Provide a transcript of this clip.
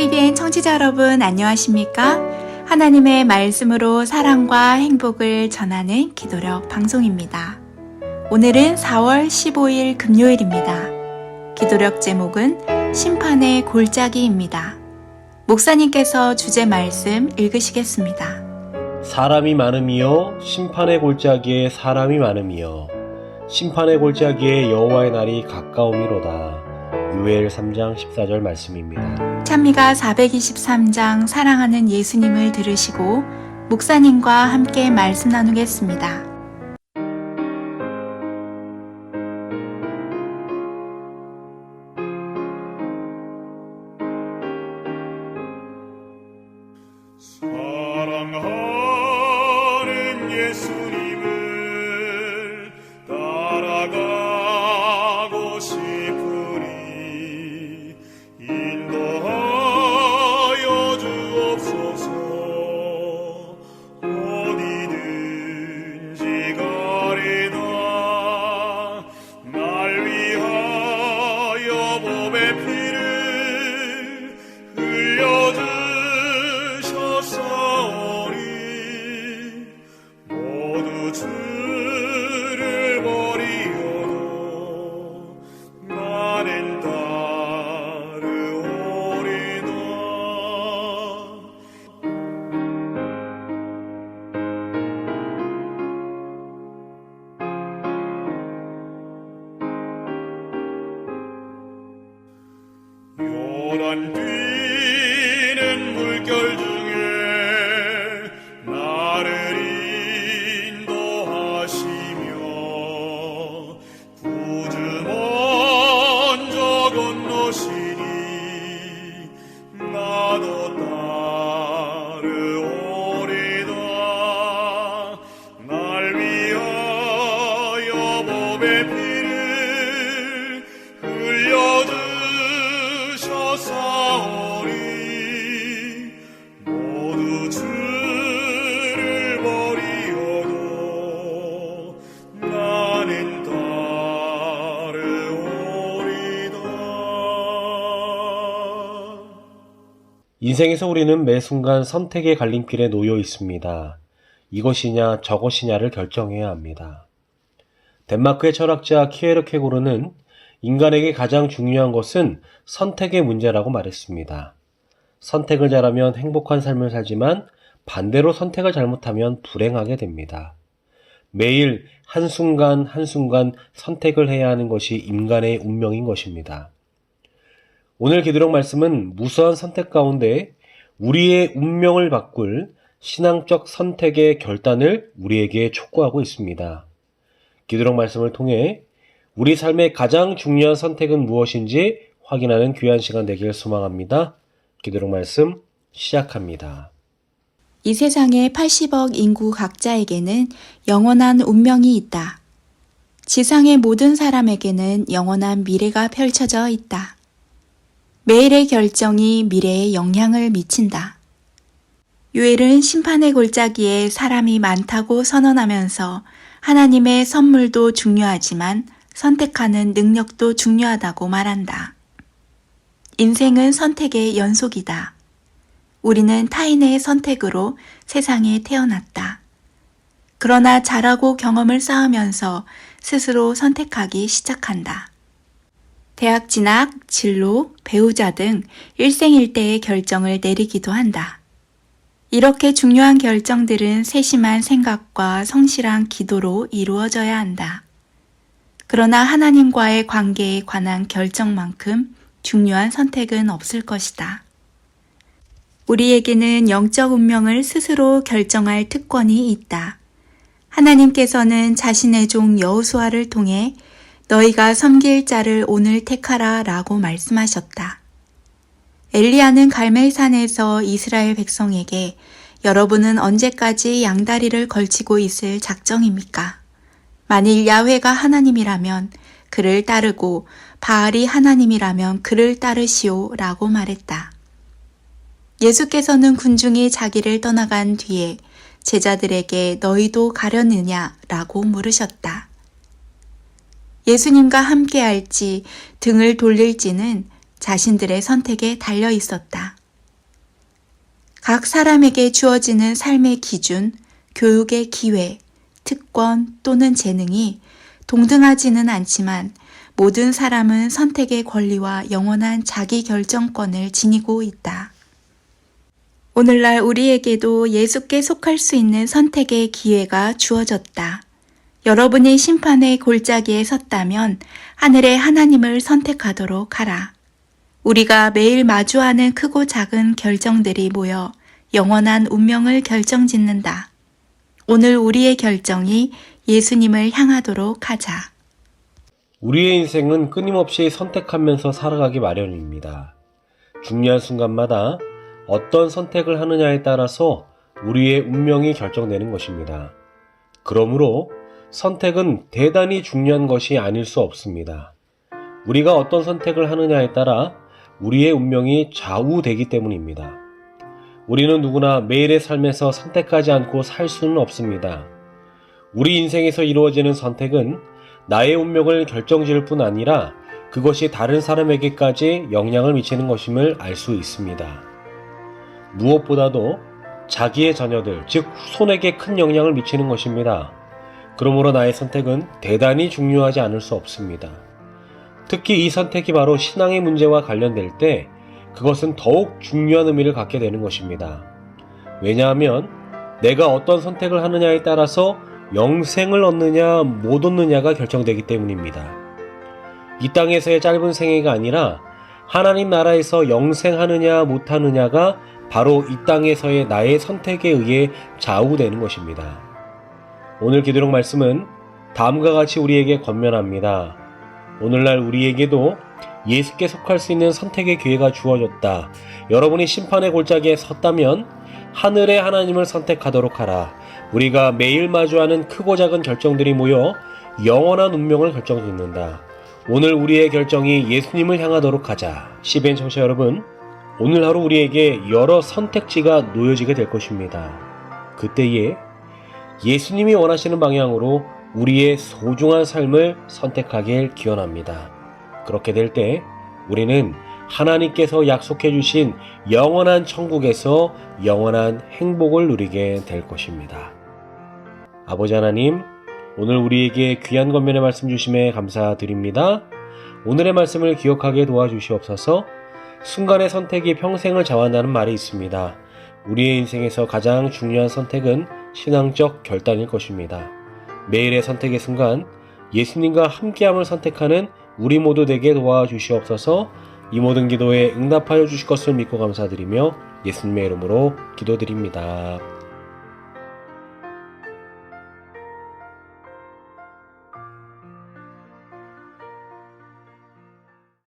CBN 청취자 여러분 안녕하십니까? 하나님의 말씀으로 사랑과 행복을 전하는 기도력 방송입니다. 오늘은 4월 15일 금요일입니다. 기도력 제목은 심판의 골짜기입니다. 목사님께서 주제 말씀 읽으시겠습니다. 사람이 많음이요 심판의 골짜기에 사람이 많음이요 심판의 골짜기에 여호와의 날이 가까움이로다. 유엘 3장 14절 말씀입니다. 찬미가 423장 사랑하는 예수님을 들으시고 목사님과 함께 말씀 나누겠습니다. 사랑하는 예수 몸의 피를 흘려주셨사오니 모두 주를 버리어도 나는 따르오리다 인생에서 우리는 매 순간 선택의 갈림길에 놓여 있습니다. 이것이냐 저것이냐를 결정해야 합니다. 덴마크의 철학자 키에르케고르는 인간에게 가장 중요한 것은 선택의 문제라고 말했습니다. 선택을 잘하면 행복한 삶을 살지만 반대로 선택을 잘못하면 불행하게 됩니다. 매일 한순간 한순간 선택을 해야 하는 것이 인간의 운명인 것입니다. 오늘 기도록 말씀은 무수한 선택 가운데 우리의 운명을 바꿀 신앙적 선택의 결단을 우리에게 촉구하고 있습니다. 기도록 말씀을 통해 우리 삶의 가장 중요한 선택은 무엇인지 확인하는 귀한 시간 되길 소망합니다. 기도록 말씀 시작합니다. 이 세상의 80억 인구 각자에게는 영원한 운명이 있다. 지상의 모든 사람에게는 영원한 미래가 펼쳐져 있다. 매일의 결정이 미래에 영향을 미친다. 유엘은 심판의 골짜기에 사람이 많다고 선언하면서 하나님의 선물도 중요하지만 선택하는 능력도 중요하다고 말한다. 인생은 선택의 연속이다. 우리는 타인의 선택으로 세상에 태어났다. 그러나 자라고 경험을 쌓으면서 스스로 선택하기 시작한다. 대학 진학, 진로, 배우자 등 일생일대의 결정을 내리기도 한다. 이렇게 중요한 결정들은 세심한 생각과 성실한 기도로 이루어져야 한다. 그러나 하나님과의 관계에 관한 결정만큼 중요한 선택은 없을 것이다. 우리에게는 영적 운명을 스스로 결정할 특권이 있다. 하나님께서는 자신의 종 여호수아를 통해 너희가 섬길 자를 오늘 택하라 라고 말씀하셨다. 엘리야는 갈멜산에서 이스라엘 백성에게 여러분은 언제까지 양다리를 걸치고 있을 작정입니까? 만일 야훼가 하나님이라면 그를 따르고 바알이 하나님이라면 그를 따르시오 라고 말했다. 예수께서는 군중이 자기를 떠나간 뒤에 제자들에게 너희도 가려느냐 라고 물으셨다. 예수님과 함께 할지 등을 돌릴지는 자신들의 선택에 달려 있었다. 각 사람에게 주어지는 삶의 기준, 교육의 기회, 특권 또는 재능이 동등하지는 않지만 모든 사람은 선택의 권리와 영원한 자기 결정권을 지니고 있다. 오늘날 우리에게도 예수께 속할 수 있는 선택의 기회가 주어졌다. 여러분이 심판의 골짜기에 섰다면 하늘의 하나님을 선택하도록 하라. 우리가 매일 마주하는 크고 작은 결정들이 모여 영원한 운명을 결정짓는다. 오늘 우리의 결정이 예수님을 향하도록 하자. 우리의 인생은 끊임없이 선택하면서 살아가기 마련입니다. 중요한 순간마다 어떤 선택을 하느냐에 따라서 우리의 운명이 결정되는 것입니다. 그러므로 선택은 대단히 중요한 것이 아닐 수 없습니다. 우리가 어떤 선택을 하느냐에 따라 우리의 운명이 좌우되기 때문입니다. 우리는 누구나 매일의 삶에서 선택하지 않고 살 수는 없습니다. 우리 인생에서 이루어지는 선택은 나의 운명을 결정지을 뿐 아니라 그것이 다른 사람에게까지 영향을 미치는 것임을 알 수 있습니다. 무엇보다도 자기의 자녀들, 즉 후손에게 큰 영향을 미치는 것입니다. 그러므로 나의 선택은 대단히 중요하지 않을 수 없습니다. 특히 이 선택이 바로 신앙의 문제와 관련될 때 그것은 더욱 중요한 의미를 갖게 되는 것입니다. 왜냐하면 내가 어떤 선택을 하느냐에 따라서 영생을 얻느냐 못 얻느냐가 결정되기 때문입니다. 이 땅에서의 짧은 생애가 아니라 하나님 나라에서 영생하느냐 못하느냐가 바로 이 땅에서의 나의 선택에 의해 좌우되는 것입니다. 오늘 기도록 말씀은 다음과 같이 우리에게 권면합니다. 오늘날 우리에게도 예수께 속할 수 있는 선택의 기회가 주어졌다. 여러분이 심판의 골짜기에 섰다면 하늘의 하나님을 선택하도록 하라. 우리가 매일 마주하는 크고 작은 결정들이 모여 영원한 운명을 결정짓는다. 오늘 우리의 결정이 예수님을 향하도록 하자. 시벤 청취자 여러분, 오늘 하루 우리에게 여러 선택지가 놓여지게 될 것입니다. 그때에 예수님이 원하시는 방향으로 우리의 소중한 삶을 선택하길 기원합니다. 그렇게 될 때 우리는 하나님께서 약속해 주신 영원한 천국에서 영원한 행복을 누리게 될 것입니다. 아버지 하나님, 오늘 우리에게 귀한 권면의 말씀 주심에 감사드립니다. 오늘의 말씀을 기억하게 도와주시옵소서 순간의 선택이 평생을 좌우한다는 말이 있습니다. 우리의 인생에서 가장 중요한 선택은 신앙적 결단일 것입니다. 매일의 선택의 순간 예수님과 함께함을 선택하는 우리 모두 되게 도와주시옵소서 이 모든 기도에 응답하여 주실 것을 믿고 감사드리며 예수님의 이름으로 기도드립니다.